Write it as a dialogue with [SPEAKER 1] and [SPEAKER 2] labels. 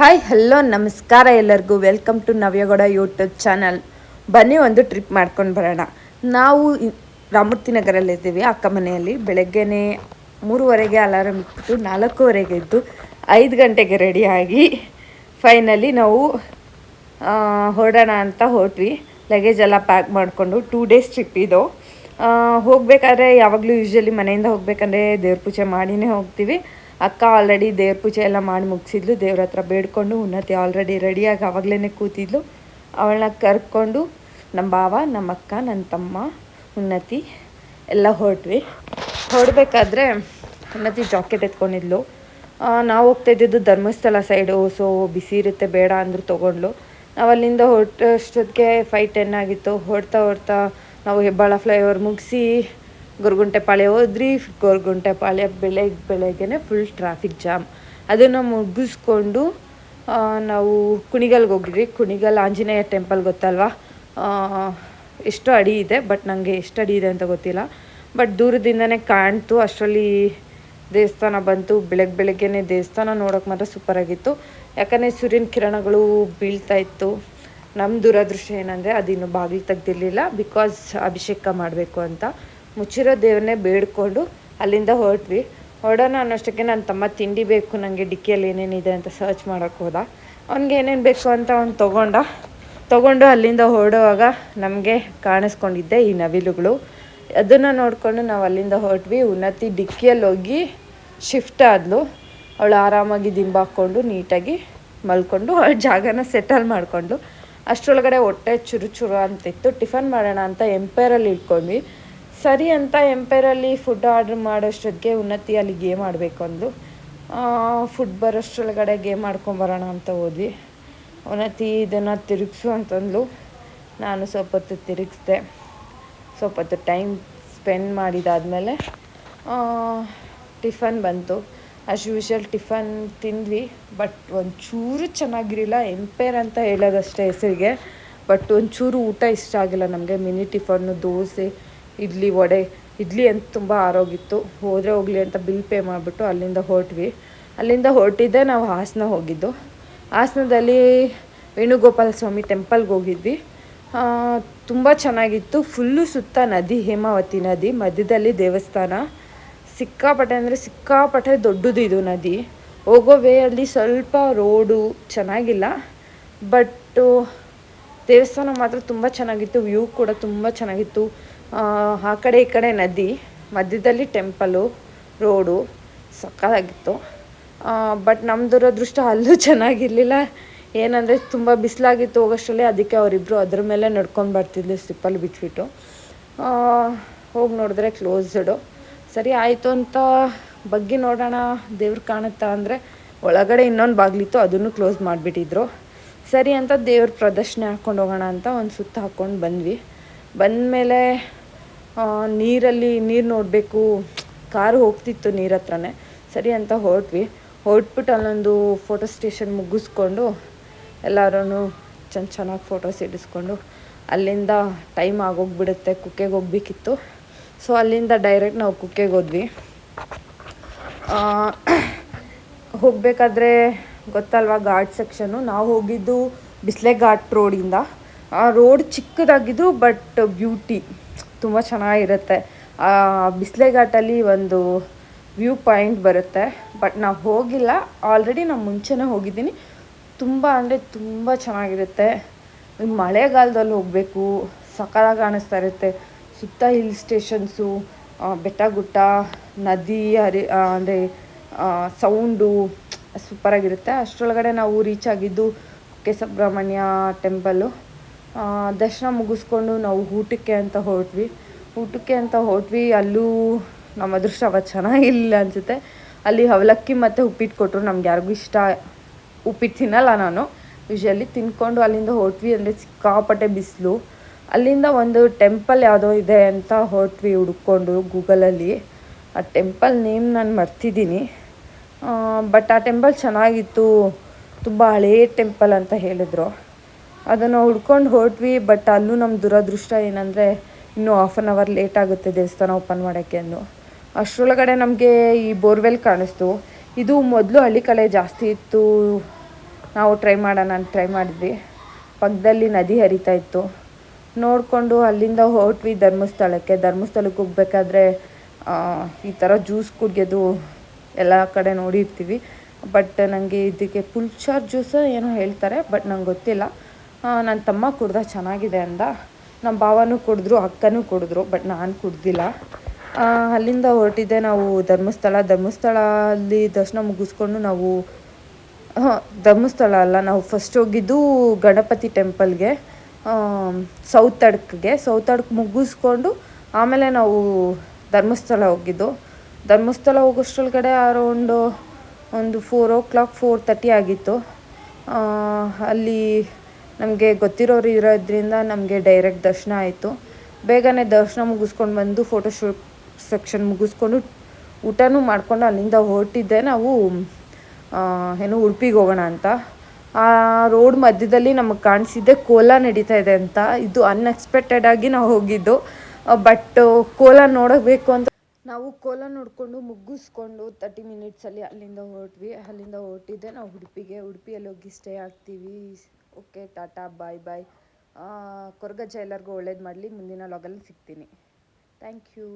[SPEAKER 1] Hi hello ನಮಸ್ಕಾರ ಎಲ್ಲರಿಗೂ. Welcome to Navya Gowda YouTube channel ಬನ್ನಿ, ಒಂದು ಟ್ರಿಪ್ ಮಾಡ್ಕೊಂಡು ಬರೋಣ. ನಾವು ರಾಮೂರ್ತಿ ನಗರಲ್ಲಿದ್ದೀವಿ ಅಕ್ಕ ಮನೆಯಲ್ಲಿ. ಬೆಳಗ್ಗೆನೇ ಮೂರುವರೆಗೆ ಅಲಾರಂ ಇಟ್ಬಿಟ್ಟು ನಾಲ್ಕೂವರೆಗೆ ಇದ್ದು ಐದು ಗಂಟೆಗೆ ರೆಡಿಯಾಗಿ ಫೈನಲಿ ನಾವು ಹೊರಡೋಣ ಅಂತ ಹೊರಟ್ವಿ. ಲಗೇಜ್ ಎಲ್ಲ ಪ್ಯಾಕ್ ಮಾಡಿಕೊಂಡು ಟೂ ಡೇಸ್ ಟ್ರಿಪ್ ಇದು. ಹೋಗಬೇಕಾದ್ರೆ ಹೋಗ್ಬೇಕಾದ್ರೆ ಯಾವಾಗಲೂ ಯೂಶ್ವಲಿ ಮನೆಯಿಂದ ಹೋಗಬೇಕಂದ್ರೆ ದೇವ್ರ ಪೂಜೆ ಮಾಡಿನೇ ಹೋಗ್ತೀವಿ. ಅಕ್ಕ ಆಲ್ರೆಡಿ ದೇವ್ರ ಪೂಜೆ ಎಲ್ಲ ಮಾಡಿ ಮುಗಿಸಿದ್ಲು, ದೇವ್ರ ಹತ್ರ ಬೇಡ್ಕೊಂಡು ಉನ್ನತಿ ಆಲ್ರೆಡಿ ರೆಡಿಯಾಗಿ ಆವಾಗಲೇ ಕೂತಿದ್ಲು. ಅವಳನ್ನ ಕರ್ಕೊಂಡು ನಮ್ಮ ಭಾವ ನಮ್ಮ ಅಕ್ಕ ನನ್ನ ತಮ್ಮ ಉನ್ನತಿ ಎಲ್ಲ ಹೊರಟ್ವಿ. ಹೊರಡ್ಬೇಕಾದ್ರೆ ಉನ್ನತಿ ಜಾಕೆಟ್ ಎತ್ಕೊಂಡಿದ್ಲು. ನಾವು ಹೋಗ್ತಾ ಇದ್ದಿದ್ದು ಧರ್ಮಸ್ಥಳ ಸೈಡು ಸೊ ಬಿಸಿ ಇರುತ್ತೆ, ಬೇಡ ಅಂದರು ತೊಗೊಂಡ್ಲು. ನಾವು ಅಲ್ಲಿಂದ ಹೊರಟಷ್ಟೊತ್ತಿಗೆ ಫೈ ಟೆನ್ ಆಗಿತ್ತು. ಹೊಡ್ತಾ ಹೊಡ್ತಾ ನಾವು ಹೆಬ್ಬಾಳ ಫ್ಲೈಓವರ್ ಮುಗಿಸಿ ಗೊರಗುಂಟೆಪಾಳ್ಯ ಹೋದ್ರಿ, ಗೊರಗುಂಟೆಪಾಳ್ಯ ಬೆಳಗ್ಗೆ ಬೆಳಗ್ಗೆನೆ ಫುಲ್ ಟ್ರಾಫಿಕ್ ಜಾಮ್ ಅದನ್ನು ಮುಗಿಸ್ಕೊಂಡು ನಾವು ಕುಣಿಗಲ್ಗೆ ಹೋಗಿದ್ವಿ. ಕುಣಿಗಲ್ ಆಂಜನೇಯ ಟೆಂಪಲ್ ಗೊತ್ತಲ್ವಾ? ಎಷ್ಟು ಅಡಿ ಇದೆ ಬಟ್ ನನಗೆ ಎಷ್ಟು ಅಡಿ ಇದೆ ಅಂತ ಗೊತ್ತಿಲ್ಲ. ಬಟ್ ದೂರದಿಂದನೇ ಕಾಣ್ತು. ಅಷ್ಟರಲ್ಲಿ ದೇವಸ್ಥಾನ ಬಂತು. ಬೆಳಗ್ಗೆ ಬೆಳಗ್ಗೆನೆ ದೇವಸ್ಥಾನ ನೋಡೋಕೆ ಮಾತ್ರ ಸೂಪರ್ ಆಗಿತ್ತು. ಯಾಕಂದರೆ ಸೂರ್ಯನ ಕಿರಣಗಳು ಬೀಳ್ತಾ ಇತ್ತು. ನಮ್ಮ ದುರದೃಷ್ಟ ಏನಂದರೆ ಅದಿನ್ನು ಬಾಗಿಲು ತೆಗ್ದಿರಲಿಲ್ಲ. ಬಿಕಾಸ್ ಅಭಿಷೇಕ ಮಾಡಬೇಕು ಅಂತ. ಮುಚ್ಚಿರೋ ದೇವ್ರನ್ನೇ ಬೇಡ್ಕೊಂಡು ಅಲ್ಲಿಂದ ಹೊರಟ್ವಿ. ಹೊರಡೋಣ ಅನ್ನೋಷ್ಟಕ್ಕೆ ನನ್ನ ತಮ್ಮ ತಿಂಡಿ ಬೇಕು ನನಗೆ ಡಿಕ್ಕಿಯಲ್ಲಿ ಏನೇನಿದೆ ಅಂತ ಸರ್ಚ್ ಮಾಡೋಕ್ಕೆ ಹೋದ. ಅವ್ನಿಗೆ ಏನೇನು ಬೇಕು ಅಂತ ಅವ್ನು ತೊಗೊಂಡ. ತೊಗೊಂಡು ಅಲ್ಲಿಂದ ಹೊರಡುವಾಗ ನಮಗೆ ಕಾಣಿಸ್ಕೊಂಡಿದ್ದೆ ಈ ನವಿಲುಗಳು. ಅದನ್ನು ನೋಡಿಕೊಂಡು ನಾವು ಅಲ್ಲಿಂದ ಹೊರಟ್ವಿ. ಉನ್ನತಿ ಡಿಕ್ಕಿಯಲ್ಲಿ ಹೋಗಿ ಶಿಫ್ಟ್ ಆದಳು ಅವಳು ಆರಾಮಾಗಿ ದಿಂಬಾಕ್ಕೊಂಡು ನೀಟಾಗಿ ಮಲ್ಕೊಂಡು ಅವಳ ಜಾಗನ ಸೆಟಲ್ ಮಾಡಿಕೊಂಡು ಅಷ್ಟರೊಳಗಡೆ ಹೊಟ್ಟೆ ಚುರು ಚುರು ಅಂತಿತ್ತು. ಟಿಫನ್ ಮಾಡೋಣ ಅಂತ ಎಂಪೈರಲ್ಲಿ ಇಟ್ಕೊಂಡ್ವಿ. ಸರಿ ಅಂತ ಎಂಪೈರಲ್ಲಿ ಫುಡ್ ಆರ್ಡ್ರ್ ಮಾಡೋಷ್ಟೊತ್ತಿಗೆ ಉನ್ನತಿ ಅಲ್ಲಿ ಗೇಮ್ ಆಡಬೇಕು ಅಂದು ಫುಡ್ ಬರೋಷ್ಟ್ರೊಳಗಡೆ ಗೇಮ್ ಆಡ್ಕೊಂಬರೋಣ ಅಂತ ಹೋದ್ವಿ. ಉನ್ನತಿ ಇದನ್ನು ತಿರುಗಿಸು ಅಂತಂದ್ಲು. ನಾನು ಸ್ವಲ್ಪ ಹೊತ್ತು ತಿರುಗಿಸ್ದೆ. ಸ್ವಲ್ಪ ಹೊತ್ತು ಟೈಮ್ ಸ್ಪೆಂಡ್ ಮಾಡಿದಾದಮೇಲೆ ಟಿಫನ್ ಬಂತು. ಆಸ್ ಯೂಶಲ್ ಟಿಫನ್ ತಿಂದ್ವಿ ಬಟ್ ಒಂಚೂರು ಚೆನ್ನಾಗಿರಲಿಲ್ಲ. ಎಂಪೇರ್ ಅಂತ ಹೇಳೋದಷ್ಟೇ ಹೆಸರಿಗೆ ಬಟ್ ಒಂಚೂರು ಊಟ ಇಷ್ಟ ಆಗಿಲ್ಲ ನಮಗೆ. Mini tiffin, dosa idli vada. Idli ಅಂತ ತುಂಬ ಆರೋಗಿತ್ತು ಹೋದರೆ ಹೋಗಲಿ ಅಂತ ಬಿಲ್ ಪೇ ಮಾಡಿಬಿಟ್ಟು ಅಲ್ಲಿಂದ ಹೊರಟ್ವಿ. ಅಲ್ಲಿಂದ ಹೊರಟಿದ್ದೆ ನಾವು ಹಾಸನ ಹೋಗಿದ್ದು. ಹಾಸನದಲ್ಲಿ ವೇಣುಗೋಪಾಲ ಸ್ವಾಮಿ ಟೆಂಪಲ್ಗೆ ಹೋಗಿದ್ವಿ. ತುಂಬ ಚೆನ್ನಾಗಿತ್ತು. ಫುಲ್ಲು ಸುತ್ತ ನದಿ, ಹೇಮಾವತಿ ನದಿ, ಮಧ್ಯದಲ್ಲಿ ದೇವಸ್ಥಾನ. ಸಿಕ್ಕಾಪಟ್ಟೆ ಅಂದರೆ ಸಿಕ್ಕಾಪಟ್ಟೆ ದೊಡ್ಡದು ಇದು ನದಿ. ಹೋಗೋ ವೇ ಅಲ್ಲಿ ಸ್ವಲ್ಪ ರೋಡು ಚೆನ್ನಾಗಿಲ್ಲ. ಬಟ್ಟು ದೇವಸ್ಥಾನ ಮಾತ್ರ ತುಂಬ ಚೆನ್ನಾಗಿತ್ತು. ವ್ಯೂ ಕೂಡ ತುಂಬ ಚೆನ್ನಾಗಿತ್ತು. ಆ, ಕಡೆ ಈ ಕಡೆ ನದಿ ಮಧ್ಯದಲ್ಲಿ ಟೆಂಪಲು ರೋಡು ಸಕ್ಕತ್ತಾಗಿತ್ತು. ಬಟ್ ನಮ್ಮ ದುರದೃಷ್ಟ ಅಲ್ಲೂ ಚೆನ್ನಾಗಿರಲಿಲ್ಲ. ಏನಂದರೆ ತುಂಬ ಬಿಸಿಲಾಗಿತ್ತು ಹೋಗೋಷ್ಟರಲ್ಲಿ ಅದಕ್ಕೆ ಅವರಿಬ್ಬರು ಅದ್ರ ಮೇಲೆ ನಡ್ಕೊಂಡು ಬರ್ತಿದ್ಲು ಸ್ಲಿಪ್ಪಲ್ಲಿ ಬಿಟ್ಬಿಟ್ಟು. ಹೋಗಿ ನೋಡಿದ್ರೆ ಕ್ಲೋಸ್ಡು ಸರಿ ಆಯಿತು ಅಂತ ಬಗ್ಗೆ ನೋಡೋಣ ದೇವ್ರು ಕಾಣುತ್ತಾ ಅಂದರೆ ಒಳಗಡೆ ಇನ್ನೊಂದು ಬಾಗಿಲಿತ್ತು ಅದನ್ನು ಕ್ಲೋಸ್ ಮಾಡಿಬಿಟ್ಟಿದ್ರು. ಸರಿ ಅಂತ ದೇವ್ರ ಪ್ರದರ್ಶನ ಹಾಕ್ಕೊಂಡು ಹೋಗೋಣ ಅಂತ ಒಂದು ಸುತ್ತ ಹಾಕ್ಕೊಂಡು ಬಂದ್ವಿ. ಬಂದಮೇಲೆ ನೀರಲ್ಲಿ ನೀರು ನೋಡಬೇಕು. ಕಾರು ಹೋಗ್ತಿತ್ತು ನೀರ ಹತ್ರನೇ. ಸರಿ ಅಂತ ಹೊರಟ್ವಿ. ಹೊರಟ್ಬಿಟ್ಟು ಅಲ್ಲೊಂದು ಫೋಟೋ ಸ್ಟೇಷನ್ ಮುಗಿಸ್ಕೊಂಡು ಎಲ್ಲರೂ ಚೆನ್ನ ಚೆನ್ನಾಗಿ ಫೋಟೋಸ್ ಹಿಡಿಸ್ಕೊಂಡು ಅಲ್ಲಿಂದ ಟೈಮ್ ಆಗೋಗ್ಬಿಡುತ್ತೆ. ಕುಕ್ಕೆಗೆ ಹೋಗ್ಬೇಕಿತ್ತು. ಸೊ ಅಲ್ಲಿಂದ ಡೈರೆಕ್ಟ್ ನಾವು ಕುಕ್ಕೆಗೆ ಹೋದ್ವಿ. ಹೋಗಬೇಕಾದ್ರೆ ಗೊತ್ತಲ್ವಾ ಘಾಟ್ ಸೆಕ್ಷನು ನಾವು ಹೋಗಿದ್ದು ಬಿಸ್ಲೆ ಘಾಟ್ ರೋಡಿಂದ ಆ ರೋಡ್ ಚಿಕ್ಕದಾಗಿದ್ದು ಬಟ್ ಬ್ಯೂಟಿ ತುಂಬ ಚೆನ್ನಾಗಿರುತ್ತೆ. ಆ ಬಿಸ್ಲೆ ಘಾಟಲ್ಲಿ ಒಂದು ವ್ಯೂ ಪಾಯಿಂಟ್ ಬರುತ್ತೆ. ಬಟ್ ನಾವು ಹೋಗಿಲ್ಲ. ಆಲ್ರೆಡಿ ನಾನು ಮುಂಚೆನೇ ಹೋಗಿದ್ದೀನಿ. ತುಂಬ ಅಂದರೆ ತುಂಬ ಚೆನ್ನಾಗಿರುತ್ತೆ. ಮಳೆಗಾಲದಲ್ಲಿ ಹೋಗಬೇಕು. ಸಕಾಲಾಗಿ ಕಾಣಿಸ್ತಾ ಇರುತ್ತೆ. ಸುತ್ತ ಹಿಲ್ ಸ್ಟೇಷನ್ಸು ಬೆಟ್ಟ ಗುಟ್ಟ ನದಿ, ಹರಿ ಅಂದರೆ ಸೌಂಡು ಸೂಪರಾಗಿರುತ್ತೆ. ಅಷ್ಟರೊಳಗಡೆ ನಾವು ರೀಚ್ ಆಗಿದ್ದು ಕುಕ್ಕೆ ಸುಬ್ರಹ್ಮಣ್ಯ ಟೆಂಪಲ್ಲು. ದರ್ಶನ ಮುಗಿಸ್ಕೊಂಡು ನಾವು ಊಟಕ್ಕೆ ಅಂತ ಹೊರಟ್ವಿ. ಊಟಕ್ಕೆ ಅಂತ ಹೊರಟ್ವಿ, ಅಲ್ಲೂ ನಮ್ಮ ಅದೃಷ್ಟ ಅವತ್ತು ಚೆನ್ನಾಗಿಲ್ಲ ಅನಿಸುತ್ತೆ. ಅಲ್ಲಿ ಅವಲಕ್ಕಿ ಮತ್ತು ಉಪ್ಪಿಟ್ಟು ಕೊಟ್ಟರು ನಮ್ಗೆ ಯಾರಿಗೂ ಇಷ್ಟ ಉಪ್ಪಿಟ್ಟು ತಿನ್ನಲ್ಲ ನಾನು. ಯೂಶಲಿ ತಿನ್ಕೊಂಡು ಅಲ್ಲಿಂದ ಹೊರಟ್ವಿ ಅಂದರೆ ಸಿಕ್ಕಾಪಟ್ಟೆ ಬಿಸಿಲು. ಅಲ್ಲಿಂದ ಒಂದು ಟೆಂಪಲ್ ಯಾವುದೋ ಇದೆ ಅಂತ ಹೊರಟ್ವಿ ಹುಡ್ಕೊಂಡು ಗೂಗಲಲ್ಲಿ. ಆ ಟೆಂಪಲ್ ನೇಮ್ ನಾನು ಮರ್ತಿದ್ದೀನಿ. ಬಟ್ ಆ ಟೆಂಪಲ್ ಚೆನ್ನಾಗಿತ್ತು. ತುಂಬ ಹಳೇ ಟೆಂಪಲ್ ಅಂತ ಹೇಳಿದ್ರು. ಅದನ್ನು ಹುಡ್ಕೊಂಡು ಹೊರಟ್ವಿ ಬಟ್ ಅಲ್ಲೂ ನಮ್ಮ ದುರದೃಷ್ಟ ಏನಂದರೆ ಇನ್ನೂ ಹಾಫ್ ಆನ್ ಅವರ್ ಲೇಟ್ ಆಗುತ್ತೆ ದೇವಸ್ಥಾನ ಓಪನ್ ಮಾಡೋಕ್ಕೆ ಅಂದು. ಅಷ್ಟರೊಳಗಡೆ ನಮಗೆ ಈ ಬೋರ್ವೆಲ್ ಕಾಣಿಸ್ತು. ಇದು ಮೊದಲು ಹಳ್ಳಿ ಕಡೆ ಜಾಸ್ತಿ ಇತ್ತು. ನಾವು ಟ್ರೈ ಮಾಡೋಣ ಅಂತ ಟ್ರೈ ಮಾಡಿದ್ವಿ. ಪಕ್ಕದಲ್ಲಿ ನದಿ ಹರಿತಾ ಇತ್ತು. ನೋಡಿಕೊಂಡು ಅಲ್ಲಿಂದ ಹೊರಟ್ವಿ ಧರ್ಮಸ್ಥಳಕ್ಕೆ. ಧರ್ಮಸ್ಥಳಕ್ಕೆ ಹೋಗ್ಬೇಕಾದ್ರೆ ಈ ಥರ ಜ್ಯೂಸ್ ಕುಡಿಯೋದು ಎಲ್ಲ ಕಡೆ ನೋಡಿರ್ತೀವಿ. ಬಟ್ ನನಗೆ ಇದಕ್ಕೆ ಪುಲ್ಚಾರ್ ಜ್ಯೂಸ ಏನೋ ಹೇಳ್ತಾರೆ ಬಟ್ ನಂಗೆ ಗೊತ್ತಿಲ್ಲ. ನನ್ನ ತಮ್ಮ ಕುಡ್ದ ಚೆನ್ನಾಗಿದೆ ಅಂದ. ನಮ್ಮ ಭಾವನೂ ಕುಡಿದ್ರು, ಅಕ್ಕನೂ ಕುಡಿದ್ರು ಬಟ್ ನಾನು ಕುಡ್ದಿಲ್ಲ. ಅಲ್ಲಿಂದ ಹೊರಟಿದ್ದೆ ನಾವು ಧರ್ಮಸ್ಥಳ. ಧರ್ಮಸ್ಥಳ ಅಲ್ಲಿ ದರ್ಶನ ಮುಗಿಸ್ಕೊಂಡು ನಾವು, ಹಾಂ, ಧರ್ಮಸ್ಥಳ ಅಲ್ಲ, ನಾವು ಫಸ್ಟ್ ಹೋಗಿದ್ದು ಗಣಪತಿ ಟೆಂಪಲ್ಗೆ ಸೌತ್ ಅಡ್ಕ್ಗೆ ಸೌತ್ ಅಡ್ಕ್ ಮುಗಿಸ್ಕೊಂಡು ಆಮೇಲೆ ನಾವು ಧರ್ಮಸ್ಥಳ ಹೋಗಿದ್ದು. ಧರ್ಮಸ್ಥಳ ಹೋಗೋಷ್ಟ್ರೊಳಗಡೆ ಅರೌಂಡು ಒಂದು four o'clock four thirty ಆಗಿತ್ತು ಅಲ್ಲಿ ನಮಗೆ ಗೊತ್ತಿರೋರು ಇರೋದ್ರಿಂದ ನಮಗೆ ಡೈರೆಕ್ಟ್ ದರ್ಶನ ಆಯಿತು. ಬೇಗನೆ ದರ್ಶನ ಮುಗಿಸ್ಕೊಂಡು ಬಂದು ಫೋಟೋಶೂಟ್ ಸೆಕ್ಷನ್ ಮುಗಿಸ್ಕೊಂಡು ಊಟನೂ ಮಾಡ್ಕೊಂಡು ಅಲ್ಲಿಂದ ಹೊರಟಿದ್ದೆ. ನಾವು ಏನು ಉಡುಪಿಗೆ ಹೋಗೋಣ ಅಂತ. ಆ ರೋಡ್ ಮಧ್ಯದಲ್ಲಿ ನಮಗೆ ಕಾಣಿಸಿದ್ದೆ ಕೋಲ ನಡೀತಾ ಇದೆ ಅಂತ. ಇದು ಅನ್ಎಕ್ಸ್ಪೆಕ್ಟೆಡ್ ಆಗಿ ನಾವು ಹೋಗಿದ್ದು. ಬಟ್ ಕೋಲ ನೋಡಬೇಕು ಅಂತ. ನಾವು ಕೋಲ ನೋಡಿಕೊಂಡು ಮುಗಿಸ್ಕೊಂಡು ತರ್ಟಿ ಮಿನಿಟ್ಸಲ್ಲಿ ಅಲ್ಲಿಂದ ಹೊರಟ್ವಿ. ಅಲ್ಲಿಂದ ಹೊರಟಿದ್ದೆ. ನಾವು ಉಡುಪಿಗೆ, ಉಡುಪಿಯಲ್ಲಿ ಹೋಗಿ ಸ್ಟೇ ಆಗ್ತೀವಿ. Okay tata bye bye Koragajja ಎಲ್ಲರಿಗೂ ಒಳ್ಳೇದು ಮಾಡಲಿ ಮುಂದಿನ ಲಾಗಲ್ಲಿ ಸಿಗ್ತೀನಿ. Thank you